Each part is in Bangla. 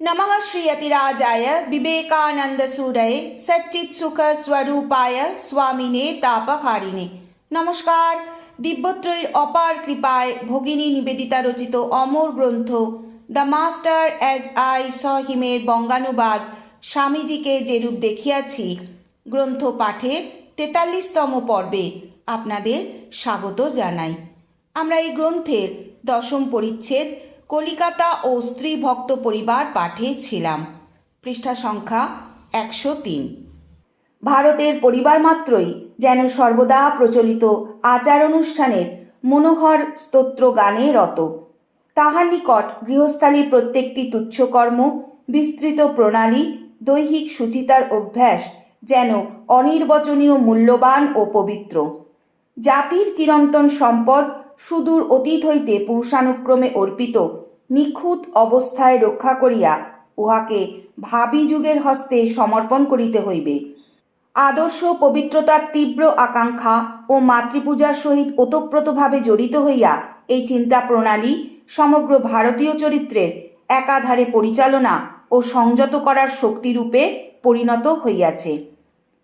नमः श्रीयतिराजाय विवेकानन्दसूरये सच्चित्सुखस्वरूपाय स्वामिने তাপহারিণে নমস্কার দিব্যত্রয়ীর অপার কৃপায় ভগিনী নিবেদিতা রচিত অমর গ্রন্থ the master as I saw হিমের বঙ্গানুবাদ স্বামীজিকে যেরূপ দেখিয়াছি গ্রন্থ পাঠের তেতাল্লিশতম পর্বে আপনাদের স্বাগত জানাই আমরা এই গ্রন্থের দশম পরিচ্ছেদ কলিকাতা ও স্ত্রী ভক্ত পরিবার পাঠে ছিলাম পৃষ্ঠা সংখ্যা একশো তিন। ভারতের পরিবার মাত্রই যেন সর্বদা প্রচলিত আচার অনুষ্ঠানের মনোহর স্তোত্র গানে রত। তাহার নিকট গৃহস্থালীর প্রত্যেকটি তুচ্ছকর্ম, বিস্তৃত প্রণালী, দৈহিক সুচিতার অভ্যাস যেন অনির্বচনীয় মূল্যবান ও পবিত্র। জাতির চিরন্তন সম্পদ সুদূর অতীত হইতে পুরুষানুক্রমে অর্পিত, নিখুঁত অবস্থায় রক্ষা করিয়া উহাকে ভাবি যুগের হস্তে সমর্পণ করিতে হইবে। আদর্শ পবিত্রতার তীব্র আকাঙ্ক্ষা ও মাতৃপূজার সহিত ওতপ্রোতভাবে জড়িত হইয়া এই চিন্তা প্রণালী সমগ্র ভারতীয় চরিত্রের একাধারে পরিচালনা ও সংযত করার শক্তিরূপে পরিণত হইয়াছে।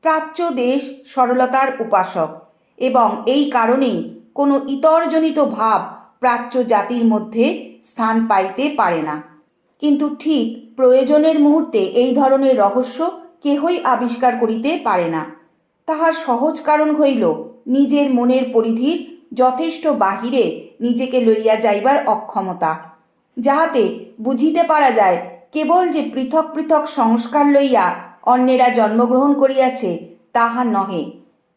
প্রাচ্য দেশ সরলতার উপাসক এবং এই কারণেই কোনো ইতরজনিত ভাব প্রাচ্য জাতির মধ্যে স্থান পাইতে পারে না। কিন্তু ঠিক প্রয়োজনের মুহূর্তে এই ধরনের রহস্য কেহই আবিষ্কার করিতে পারে না। তাহার সহজ কারণ হইল, নিজের মনের পরিধির যথেষ্ট বাহিরে নিজেকে লইয়া যাইবার অক্ষমতা, যাহাতে বুঝিতে পারা যায়, কেবল যে পৃথক পৃথক সংস্কার লইয়া অন্যেরা জন্মগ্রহণ করিয়াছে, তাহা নহে,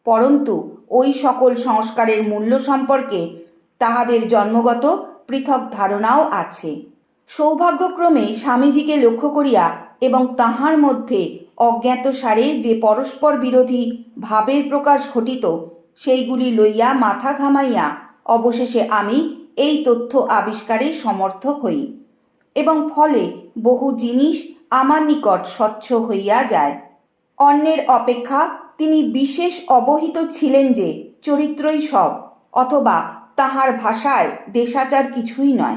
পরন্তু ওই সকল সংস্কারের মূল্য সম্পর্কে তাহাদের জন্মগত পৃথক ধারণাও আছে। সৌভাগ্যক্রমে স্বামীজিকে লক্ষ্য করিয়া এবং তাহার মধ্যে অজ্ঞাতসারে যে পরস্পর বিরোধী ভাবের প্রকাশ ঘটিত, সেইগুলি লইয়া মাথা ঘামাইয়া অবশেষে আমি এই তথ্য আবিষ্কারে সমর্থ হই এবং ফলে বহু জিনিস আমার নিকট স্বচ্ছ হইয়া যায়। অন্যের অপেক্ষা তিনি বিশেষ অবহিত ছিলেন যে চরিত্রই সব, অথবা তাহার ভাষায় দেশাচার কিছুই নয়।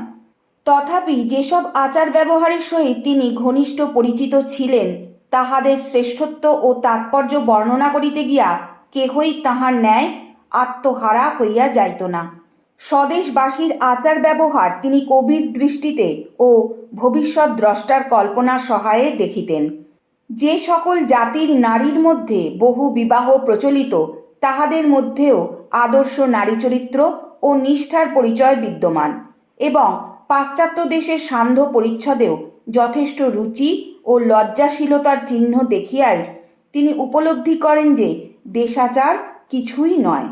তথাপি যেসব আচার ব্যবহারের সহিত তিনি ঘনিষ্ঠ পরিচিত ছিলেন, তাহাদের শ্রেষ্ঠত্ব ও তাৎপর্য বর্ণনা করিতে গিয়া কেহই তাহার ন্যায় আত্মহারা হইয়া যাইত না। স্বদেশবাসীর আচার ব্যবহার তিনি কবির দৃষ্টিতে ও ভবিষ্যৎ দ্রষ্টার কল্পনার সহায়ে দেখিতেন। যে সকল জাতির নারীর মধ্যে বহু বিবাহ প্রচলিত, তাহাদের মধ্যেও আদর্শ নারী চরিত্র ও নিষ্ঠার পরিচয় বিদ্যমান এবং পাশ্চাত্য দেশের সান্ধ্য পরিচ্ছদেও যথেষ্ট রুচি ও লজ্জাশীলতার চিহ্ন দেখিয়াই তিনি উপলব্ধি করেন যে দেশাচার কিছুই নয়।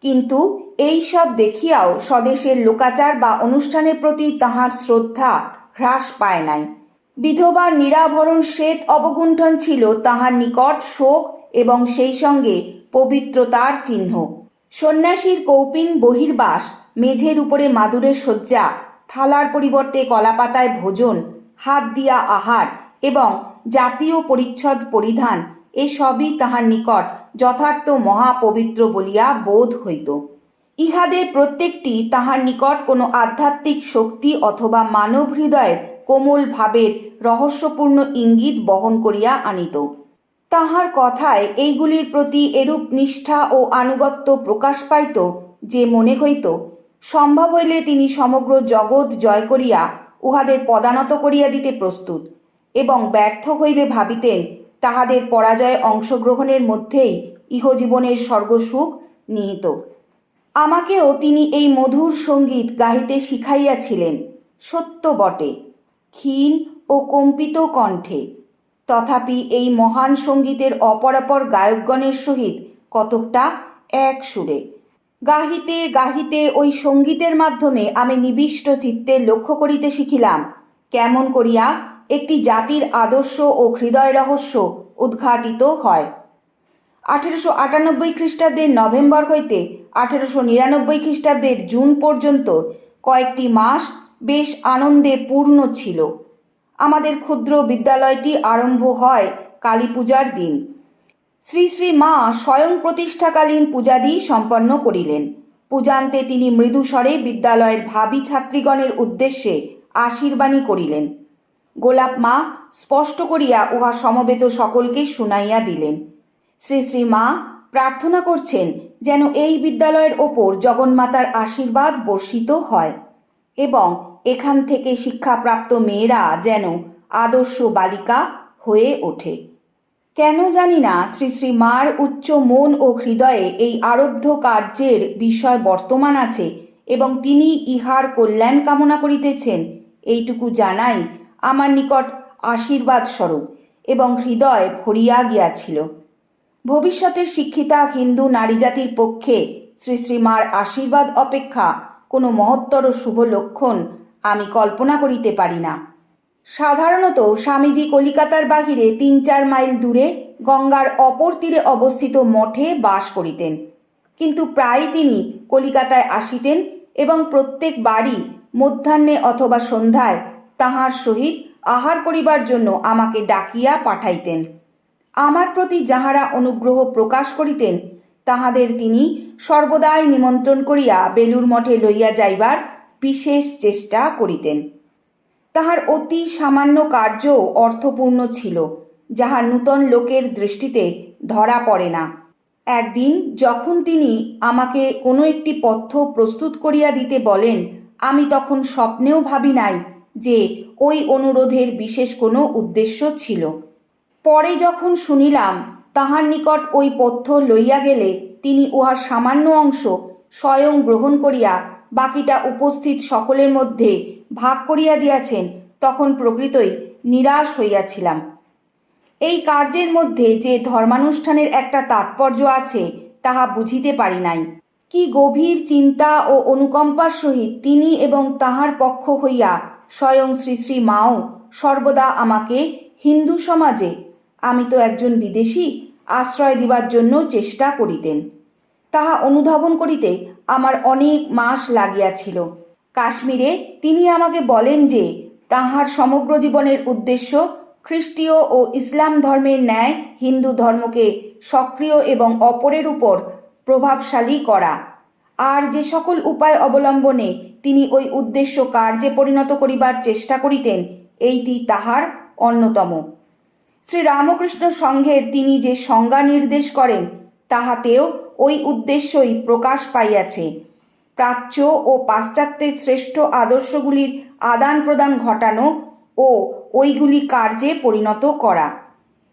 কিন্তু এই সব দেখিয়াও স্বদেশের লোকাচার বা অনুষ্ঠানের প্রতি তাহার শ্রদ্ধা হ্রাস পায় নাই। বিধবা নিরাভরণ শ্বেত অবগুণ্ঠন ছিল তাহার নিকট শোক এবং সেই সঙ্গে পবিত্রতার চিহ্ন। সন্ন্যাসীর কৌপিন বহির্বাস, মেঝের উপরে মাদুরের শয্যা, থালার পরিবর্তে কলাপাতায় ভোজন, হাত দিয়া আহার এবং জাতীয় পরিচ্ছদ পরিধান এসবই তাহার নিকট যথার্থ মহাপবিত্র বলিয়া বোধ হইত। ইহাদের প্রত্যেকটি তাহার নিকট কোনো আধ্যাত্মিক শক্তি অথবা মানব হৃদয়ের কোমল ভাবের রহস্যপূর্ণ ইঙ্গিত বহন করিয়া আনিত। তাহার কথায় এইগুলির প্রতি এরূপ নিষ্ঠা ও আনুগত্য প্রকাশ পাইত যে মনে হইত, সম্ভব হইলে তিনি সমগ্র জগৎ জয় করিয়া উহাদের পদানত করিয়া দিতে প্রস্তুত এবং ব্যর্থ হইলে ভাবিতেন তাহাদের পরাজয়ে অংশগ্রহণের মধ্যেই ইহজীবনের স্বর্গসুখ নিহিত। আমাকেও তিনি এই মধুর সংগীত গাহিতে শিখাইয়াছিলেন। সত্য বটে। ক্ষীণ ও কম্পিত কণ্ঠে। তথাপি এই মহান সঙ্গীতের অপরাপর গায়কগণের সহিত কতকটা এক সুরে। গাহিতে গাহিতে ওই সঙ্গীতের মাধ্যমে আমি নিবিষ্ট চিত্তে লক্ষ্য করিতে শিখিলাম, কেমন করিয়া একটি জাতির আদর্শ ও হৃদয় রহস্য উদ্ঘাটিত হয়। আঠেরোশো আটানব্বই খ্রিস্টাব্দের নভেম্বর হইতে আঠেরোশো নিরানব্বই খ্রিস্টাব্দের জুন পর্যন্ত কয়েকটি মাস বেশ আনন্দে পূর্ণ ছিল। আমাদের ক্ষুদ্র বিদ্যালয়টি আরম্ভ হয় কালী পূজার দিন। শ্রী শ্রী মা স্বয়ং প্রতিষ্ঠাকালীন পূজাদি সম্পন্ন করিলেন। পূজান্তে তিনি মৃদুস্বরে বিদ্যালয়ের ভাবী ছাত্রীগণের উদ্দেশ্যে আশীর্বাণী করিলেন। গোলাপ মা স্পষ্ট করিয়া উহা সমবেত সকলকে শুনাইয়া দিলেন। শ্রী শ্রী মা প্রার্থনা করছেন যেন এই বিদ্যালয়ের ওপর জগন্মাতার আশীর্বাদ বর্ষিত হয় এবং এখান থেকে শিক্ষাপ্রাপ্ত মেয়েরা যেন আদর্শ বালিকা হয়ে ওঠে। কেন জানি না, শ্রী শ্রী মার উচ্চ মন ও হৃদয়ে এই আরব্ধ কার্যের বিষয় বর্তমান আছে এবং তিনি ইহার কল্যাণ কামনা করিতেছেন। এইটুকু জানাই আমার নিকট আশীর্বাদ স্বরূপ এবং হৃদয় ভরিয়া গিয়াছিল। ভবিষ্যতের শিক্ষিতা হিন্দু নারীজাতির পক্ষে শ্রী শ্রীমার আশীর্বাদ অপেক্ষা কোনো মহত্তর শুভ লক্ষণ আমি কল্পনা করিতে পারি না। সাধারণত স্বামীজি কলিকাতার বাহিরে তিন চার মাইল দূরে গঙ্গার অপর তীরে অবস্থিত মঠে বাস করিতেন। কিন্তু প্রায় তিনি কলিকাতায় আসিতেন এবং প্রত্যেক বাড়ি মধ্যাহ্নে অথবা সন্ধ্যায় তাহার সহিত আহার করিবার জন্য আমাকে ডাকিয়া পাঠাইতেন। আমার প্রতি যাহারা অনুগ্রহ প্রকাশ করিতেন, তাহাদের তিনি সর্বদাই নিমন্ত্রণ করিয়া বেলুর মঠে লইয়া যাইবার বিশেষ চেষ্টা করিতেন। তাহার অতি সামান্য কার্য অর্থপূর্ণ ছিল, যাহা নূতন লোকের দৃষ্টিতে ধরা পড়ে না। একদিন যখন তিনি আমাকে কোনো একটি পথ্য প্রস্তুত করিয়া দিতে বলেন, আমি তখন স্বপ্নেও ভাবি নাই যে ওই অনুরোধের বিশেষ কোনো উদ্দেশ্য ছিল। পরে যখন শুনিলাম, তাহার নিকট ওই পথ্য লইয়া গেলে তিনি উহার সামান্য অংশ স্বয়ং গ্রহণ করিয়া বাকিটা উপস্থিত সকলের মধ্যে ভাগ করিয়া দিয়াছেন, তখন প্রকৃতই নিরাশ হইয়াছিলাম। এই কার্যের মধ্যে যে ধর্মানুষ্ঠানের একটা তাৎপর্য আছে, তাহা বুঝিতে পারি নাই। কি গভীর চিন্তা ও অনুকম্পার সহিত তিনি এবং তাহার পক্ষ হইয়া স্বয়ং শ্রী শ্রী মাও সর্বদা আমাকে হিন্দু সমাজে, আমি তো একজন বিদেশি, আশ্রয় দিবার জন্য চেষ্টা করিতেন। তাহা অনুধাবন করিতে আমার অনেক মাস লাগিয়াছিল। কাশ্মীরে তিনি আমাকে বলেন যে, তাহার সমগ্র জীবনের উদ্দেশ্য খ্রিস্টীয় ও ইসলাম ধর্মের ন্যায় হিন্দু ধর্মকে সক্রিয় এবং অপরের উপর প্রভাবশালী করা। আর যে সকল উপায় অবলম্বনে তিনি ওই উদ্দেশ্য কার্যে পরিণত করিবার চেষ্টা করিতেন, এইটি তাহার অন্যতম। শ্রী রামকৃষ্ণ সংঘের তিনি যে সংজ্ঞা নির্দেশ করেন, তাহাতেও ওই উদ্দেশ্যই প্রকাশ পাইয়াছে। প্রাচ্য ও পাশ্চাত্যের শ্রেষ্ঠ আদর্শগুলির আদান প্রদান ঘটানো ও ওইগুলি কার্যে পরিণত করা।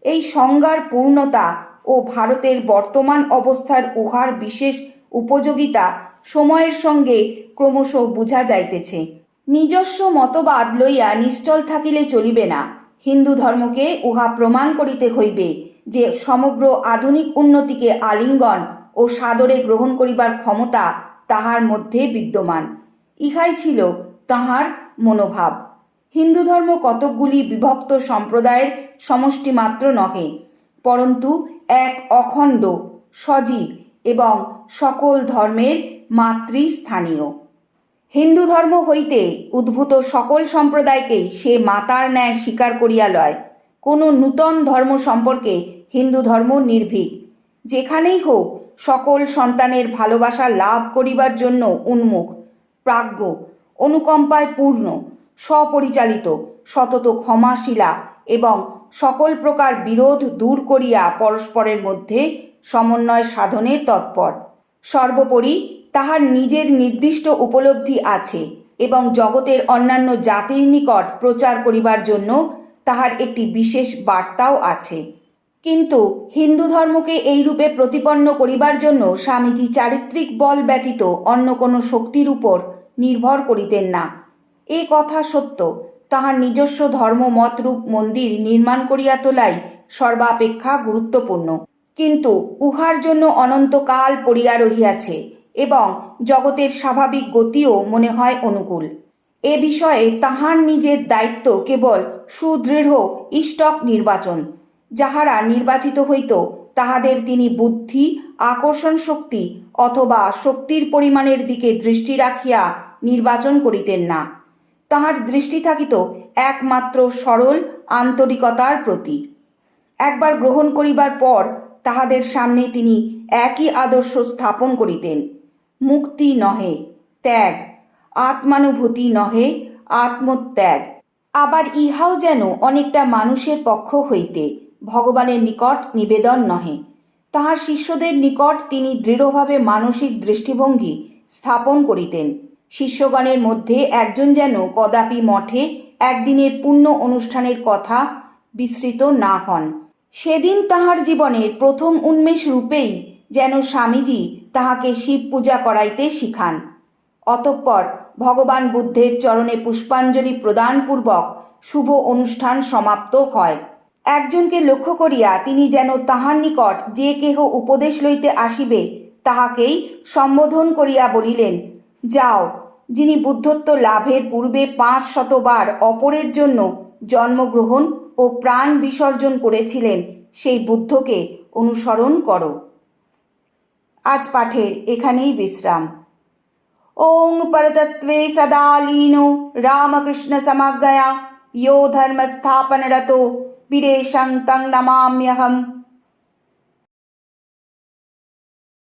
এই সংজ্ঞার পূর্ণতা ও ভারতের বর্তমান অবস্থার উহার বিশেষ উপযোগিতা সময়ের সঙ্গে ক্রমশ বুঝা যাইতেছে। নিজস্ব মতবাদ লইয়া নিশ্চল থাকিলে চলিবে না। হিন্দু ধর্মকে উহা প্রমাণ করিতে হইবে যে সমগ্র আধুনিক উন্নতিকে আলিঙ্গন ও সাদরে গ্রহণ করিবার ক্ষমতা তাহার মধ্যে বিদ্যমান। ইহাই ছিল তাহার মনোভাব। হিন্দু ধর্ম কতকগুলি বিভক্ত সম্প্রদায়ের সমষ্টি মাত্র নহে, পরন্তু এক অখণ্ড, সজীব এবং সকল ধর্মের মাতৃস্থানীয়। হিন্দু ধর্ম হইতে উদ্ভূত সকল সম্প্রদায়কেই সে মাতার ন্যায় স্বীকার করিয়া লয়। কোনো নূতন ধর্ম সম্পর্কে হিন্দু ধর্ম নির্ভীক। যেখানেই হোক সকল সন্তানের ভালোবাসা লাভ করিবার জন্য উন্মুখ, প্রাজ্ঞ, অনুকম্পায় পূর্ণ, স্বপরিচালিত, সতত ক্ষমাশীলা এবং সকল প্রকার বিরোধ দূর করিয়া পরস্পরের মধ্যে সমন্বয় সাধনে তৎপর। সর্বোপরি তাহার নিজের নির্দিষ্ট উপলব্ধি আছে এবং জগতের অন্যান্য জাতির নিকট প্রচার করিবার জন্য তাহার একটি বিশেষ বার্তাও আছে। কিন্তু হিন্দু ধর্মকে এই রূপে প্রতিপন্ন করিবার জন্য স্বামীজি চারিত্রিক বল ব্যতীত অন্য কোনো শক্তির উপর নির্ভর করিতেন না। এ কথা সত্য। তাহার নিজস্ব ধর্মমতরূপ মন্দির নির্মাণ করিয়া তোলাই সর্বাপেক্ষা গুরুত্বপূর্ণ। কিন্তু উহার জন্য অনন্তকাল পড়িয়া রহিয়াছে এবং জগতের স্বাভাবিক গতিও মনে হয় অনুকূল। এ বিষয়ে তাহার নিজের দায়িত্ব কেবল সুদৃঢ় ইষ্টক নির্বাচন। যাহারা নির্বাচিত হইত, তাহাদের তিনি বুদ্ধি, আকর্ষণ শক্তি অথবা শক্তির পরিমাণের দিকে দৃষ্টি রাখিয়া নির্বাচন করিতেন না। তাহার দৃষ্টি থাকিত একমাত্র সরল আন্তরিকতার প্রতি। একবার গ্রহণ করিবার পর তাহাদের সামনে তিনি একই আদর্শ স্থাপন করিতেন। মুক্তি নহে, ত্যাগ। আত্মানুভূতি নহে, আত্মত্যাগ। আবার ইহাও যেন অনেকটা মানুষের পক্ষ হইতে। ভগবানের নিকট নিবেদন নহে। তাহার শিষ্যদের নিকট তিনি দৃঢ়ভাবে মানসিক দৃষ্টিভঙ্গি স্থাপন করিতেন। শিষ্যগণের মধ্যে একজন যেন কদাপি মঠে একদিনের পূর্ণ অনুষ্ঠানের কথা বিস্মৃত না হন। সেদিন তাহার জীবনের প্রথম উন্মেষ রূপেই যেন স্বামীজি তাহাকে শিব পূজা করাইতে শিখান। অতঃপর ভগবান বুদ্ধের চরণে পুষ্পাঞ্জলি প্রদানপূর্বক শুভ অনুষ্ঠান সমাপ্ত হয়। একজনকে লক্ষ্য করিয়া তিনি যেন তাহার নিকট যে কেহ উপদেশ লইতে আসিবে তাহাকেই সম্বোধন করিয়া বলিলেন যাও যিনি বুদ্ধত্ব লাভের পূর্বে পাঁচ শতবার অপরের জন্য জন্মগ্রহণ ও প্রাণ বিসর্জন করেছিলেন সেই বুদ্ধকে অনুসরণ করো আজ পাঠের এখানেই বিশ্রাম ॐ परतत्वे सदा लीनो रामकृष्णसमज्ञया यो धर्मस्थापनरतो വിരേശം തങ്